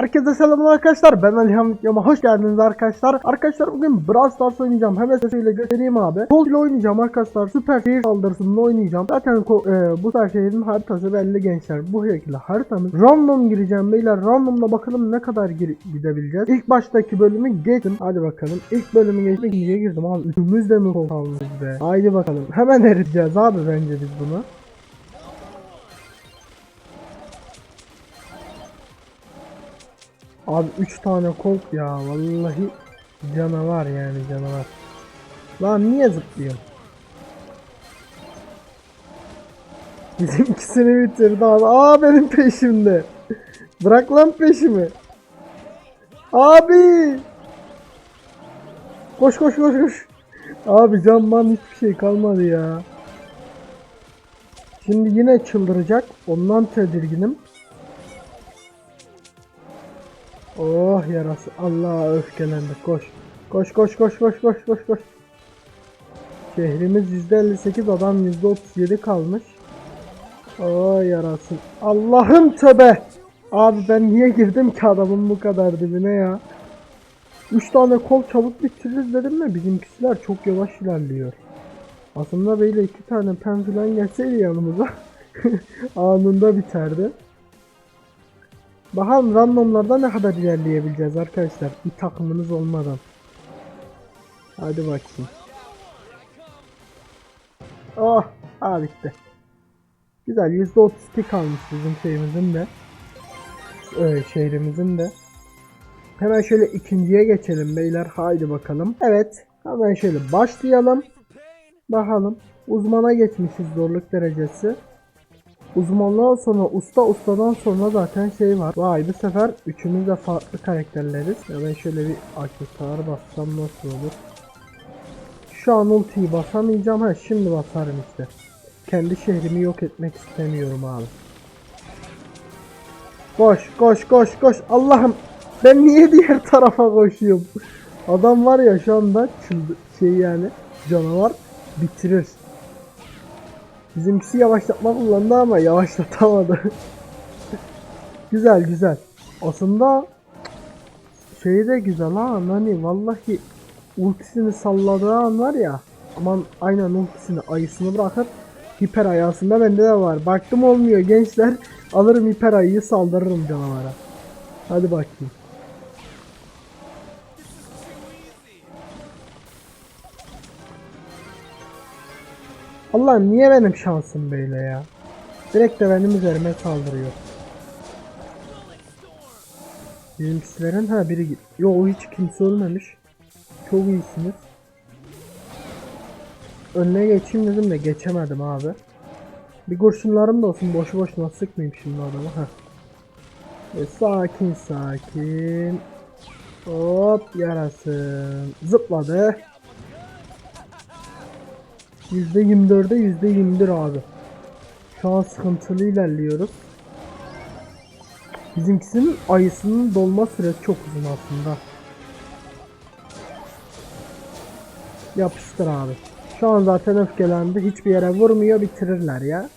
Herkese selamlar arkadaşlar. Ben Alihan Video'ma hoş geldiniz arkadaşlar. Arkadaşlar bugün Brawl Stars oynayacağım. Hemen size göstereyim abi. Kol ile oynayacağım arkadaşlar. Süper şehir saldırısında oynayacağım. Zaten e, bu süper şehrin haritası belli gençler. Bu şekilde haritamız. Random gireceğim beyler. Randomla bakalım ne kadar gidebileceğiz. İlk baştaki bölümü geçtim. Hadi bakalım. İlk bölümü geçtim. İkinciye girdim abi. Üçümüz de mi kol kalmış be? Haydi bakalım. Hemen eriteceğiz abi bence biz bunu. Abi 3 tane kolt ya vallahi canavar yani canavar. Lan niye zıplıyorsun? Bizimkisini bitirdi abi. Aa benim peşimde. Bırak lan peşimi. Abi. Koş koş koş koş. Abi camman hiçbir şey kalmadı ya. Şimdi yine çıldıracak. Ondan tedirginim. Oh yarası. Allah öfkelendi. Koş. Koş koş koş koş koş koş koş. Şehrimiz %58 adam %37 kalmış. Oh yarasın. Allah'ım töbe. Abi ben niye girdim ki adamın bu kadar dibine ya. 3 tane kol çabuk bitiririz dedim mi bizimkisiler çok yavaş ilerliyor. Aslında böyle iki tane pen falan gelseydi yanımıza anında biterdi. Bakalım randomlarda ne kadar ilerleyebileceğiz arkadaşlar bir takımınız olmadan. Hadi bakayım. Oh, aa bitti. Güzel %32 kalmış bizim şeyimizin de. Ee, şehrimizin de. Hemen şöyle ikinciye geçelim beyler. Haydi bakalım. Evet. Hemen şöyle başlayalım. Bakalım. Uzmana geçmişiz zorluk derecesi. Uzmanlığa sonra usta ustadan sonra zaten şey var. Vay bu sefer üçümüz de farklı karakterleriz. Ya ben şöyle bir aksesuar bassam nasıl olur? Şu an ultiyi basamayacağım. Ha şimdi basarım işte. Kendi şehrimi yok etmek istemiyorum abi. Koş koş koş koş. Allah'ım ben niye diğer tarafa koşuyorum? Adam var ya şu anda şey yani canavar bitirir. Bizimkisi yavaşlatma kullandı ama yavaşlatamadı. güzel güzel. Aslında şey de güzel ha Nani vallahi ultisini salladığı an var ya aman aynen ultisini ayısını bırakıp hiper ayasında bende de var. Baktım olmuyor gençler alırım hiper ayıyı saldırırım canavara. Hadi bakayım. Allah'ım niye benim şansım böyle ya? Direkt de benim üzerime saldırıyor. Bizimkisilerin ha biri. Yo hiç kimse ölmemiş. Çok iyisiniz. Önüne geçeyim dedim de geçemedim abi. Bir kurşunlarım da olsun boşu boşuna sıkmayayım şimdi adamı. ha. Ve sakin sakin. Hop yarasın. Zıpladı. %24'e %21 abi. Şu an sıkıntılı ilerliyoruz. Bizimkisinin ayısının dolma süresi çok uzun aslında. Yapıştır abi. Şu an zaten öfkelendi. Hiçbir yere vurmuyor bitirirler ya.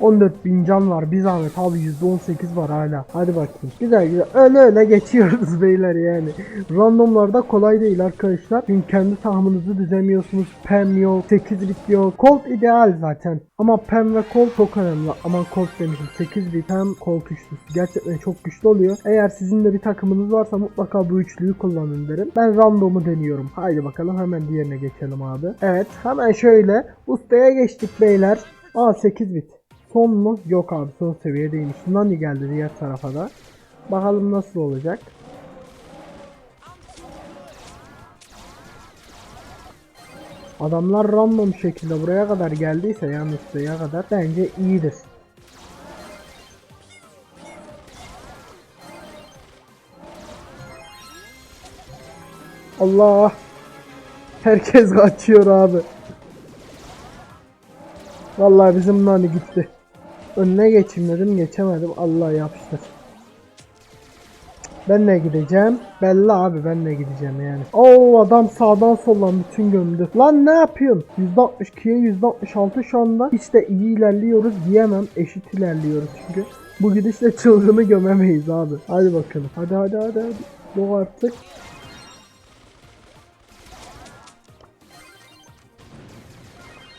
14.000 can var. Bir zahmet abi %18 var hala. Hadi bakayım. Güzel güzel. Öyle öyle geçiyoruz beyler yani. Randomlarda kolay değil arkadaşlar. Çünkü kendi tahmininizi düzemiyorsunuz. Pem yok. 8 bit yok. Colt ideal zaten. Ama Pem ve Colt çok önemli. Aman Colt demişim. 8 bit hem Colt üçlüsü. Gerçekten çok güçlü oluyor. Eğer sizin de bir takımınız varsa mutlaka bu üçlüyü kullanın derim. Ben randomu deniyorum. Haydi bakalım hemen diğerine geçelim abi. Evet hemen şöyle. Ustaya geçtik beyler. Aa 8 bit. Son mu? Yok abi son seviye değilmiş. Nani geldi diğer tarafa da. Bakalım nasıl olacak. Adamlar random şekilde buraya kadar geldiyse yani buraya kadar bence iyidir. Allah! Herkes kaçıyor abi. Vallahi bizim nani gitti. Önüne geçeyim dedim geçemedim. Allah yapıştır. Ben ne gideceğim? Belli abi ben ne gideceğim yani. Oo adam sağdan soldan bütün gömdü. Lan ne yapıyorsun? %62'ye %66 şu anda. Hiç de iyi ilerliyoruz diyemem. Eşit ilerliyoruz çünkü. Bu gidişle çılgını gömemeyiz abi. Hadi bakalım. Hadi hadi hadi hadi. Bu artık.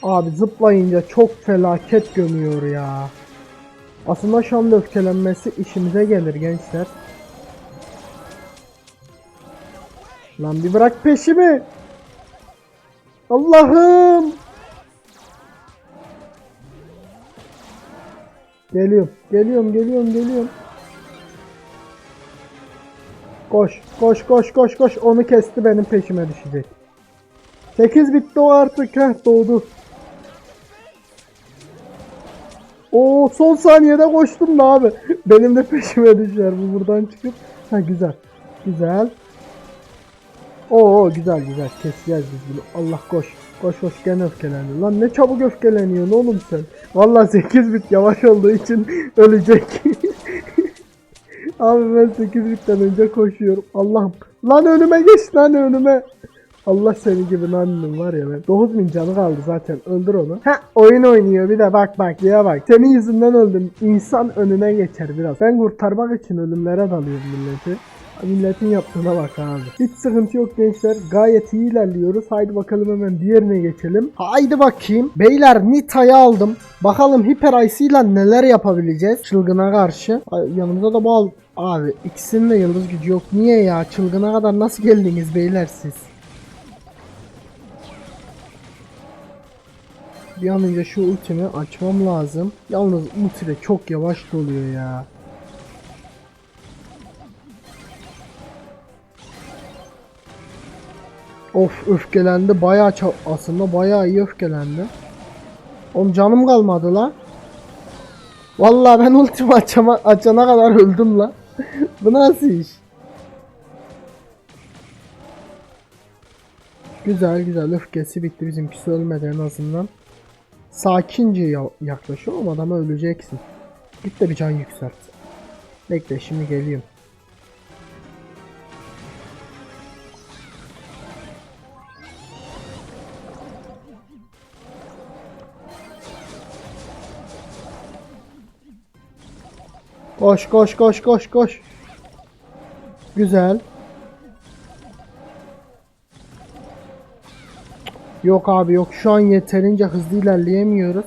Abi zıplayınca çok felaket gömüyor ya. Aslında anda öfkelenmesi işimize gelir gençler. Lan bir bırak peşimi. Allah'ım. Geliyorum, geliyorum, geliyorum, geliyorum. Koş, koş, koş, koş, koş. Onu kesti benim peşime düşecek. 8 bitti o artık. Heh, doğdu. O son saniyede koştum da abi. Benim de peşime düşer bu buradan çıkıp. Ha güzel. Güzel. Oo güzel güzel keseceğiz biz bunu. Allah koş. Koş koş gene öfkelendi. Lan ne çabuk öfkeleniyorsun oğlum sen. Vallahi 8 bit yavaş olduğu için ölecek. Abi ben 8 bitten önce koşuyorum. Allah'ım. Lan önüme geç lan önüme. Allah seni gibi nanim var ya ben. 9000 canı kaldı zaten. Öldür onu. Ha oyun oynuyor bir de bak bak ya bak. Senin yüzünden öldüm. İnsan önüne geçer biraz. Ben kurtarmak için ölümlere dalıyorum milleti. Milletin yaptığına bak abi. Hiç sıkıntı yok gençler. Gayet iyi ilerliyoruz. Haydi bakalım hemen diğerine geçelim. Haydi bakayım. Beyler Nita'yı aldım. Bakalım Hyper Ice ile neler yapabileceğiz çılgına karşı. Ay, da bu al. Abi ikisinin de yıldız gücü yok. Niye ya? Çılgına kadar nasıl geldiniz beyler siz? Bir an önce şu ultimi açmam lazım. Yalnız ulti de çok yavaş doluyor ya. Of öfkelendi bayağı aslında bayağı iyi öfkelendi. Oğlum canım kalmadı lan. Vallahi ben ultimi açama, açana kadar öldüm lan. Bu nasıl iş? Güzel güzel öfkesi bitti bizimkisi ölmedi en azından. Sakince ya- yaklaşıyor ama adama öleceksin. Git de bir can yükselt. Bekle şimdi geliyorum. Koş koş koş koş koş. Güzel. Yok abi yok şu an yeterince hızlı ilerleyemiyoruz.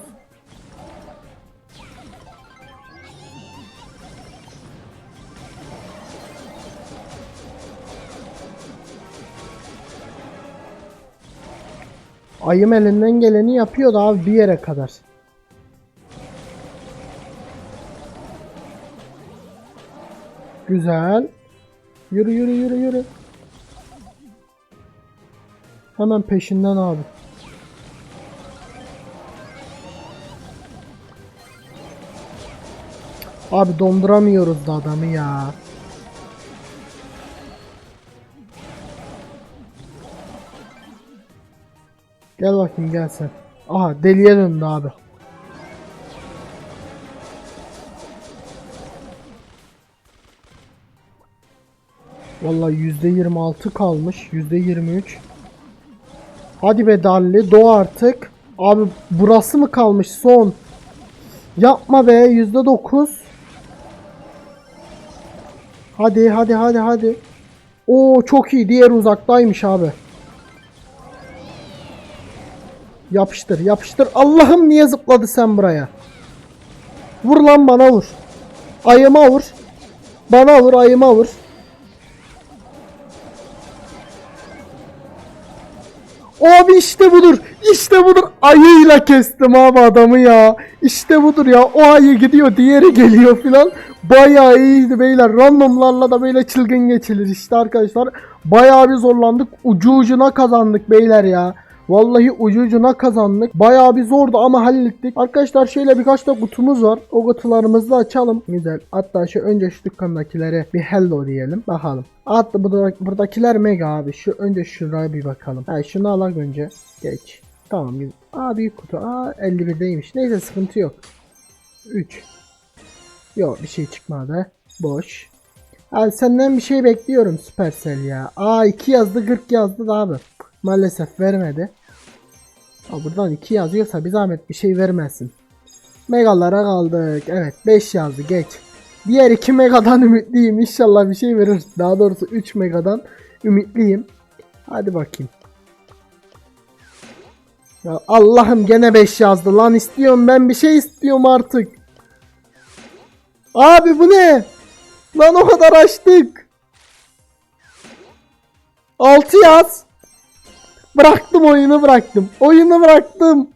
Ayım elinden geleni yapıyordu abi bir yere kadar. Güzel. Yürü yürü yürü yürü. Hemen peşinden abi. Abi donduramıyoruz da adamı ya. Gel bakayım gel sen. Aha deliye döndü abi. Vallahi %26 kalmış. %23. Hadi be Dalli doğ artık. Abi burası mı kalmış son? Yapma be %9. Hadi hadi hadi hadi. Oo çok iyi. Diğer uzaktaymış abi. Yapıştır yapıştır. Allah'ım niye zıpladı sen buraya? Vur lan bana vur. Ayıma vur. Bana vur ayıma vur. Abi işte budur. İşte budur. Ayıyla kestim abi adamı ya. İşte budur ya. O ayı gidiyor, diğeri geliyor filan. Bayağı iyiydi beyler. Randomlarla da böyle çılgın geçilir işte arkadaşlar. Bayağı bir zorlandık. Ucu ucuna kazandık beyler ya. Vallahi ucu ucuna kazandık. Bayağı bir zordu ama hallettik. Arkadaşlar şöyle birkaç da kutumuz var. O kutularımızı da açalım. Güzel. Hatta şu önce şu dükkandakilere bir hello diyelim. Bakalım. Burada, buradakiler mega abi. Şu önce şuraya bir bakalım. Ha şunu alak önce. Geç. Tamam. Aa büyük kutu. Aa 51'deymiş. Neyse sıkıntı yok. 3. Yok bir şey çıkmadı. Boş. Abi senden bir şey bekliyorum Supercell ya. Aa 2 yazdı 40 yazdı da abi. Maalesef vermedi. Aa, buradan 2 yazıyorsa bir zahmet bir şey vermesin. Megalara kaldık. Evet 5 yazdı geç. Diğer 2 megadan ümitliyim. İnşallah bir şey verir. Daha doğrusu 3 megadan ümitliyim. Hadi bakayım. Ya Allah'ım gene 5 yazdı lan istiyorum ben bir şey istiyorum artık. Abi bu ne? Lan o kadar açtık. 6 yaz. Bıraktım oyunu bıraktım. Oyunu bıraktım.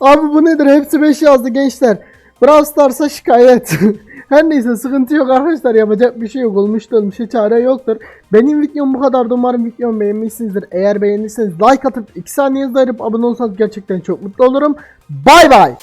Abi bu nedir? Hepsi 5 yazdı gençler. Brawl Stars'a şikayet. Her neyse sıkıntı yok arkadaşlar yapacak bir şey yok olmuş da olmuşa çare yoktur. Benim videom bu kadar umarım videomu beğenmişsinizdir. Eğer beğendiyseniz like atıp 2 saniye ayırıp abone olursanız gerçekten çok mutlu olurum. Bay bay.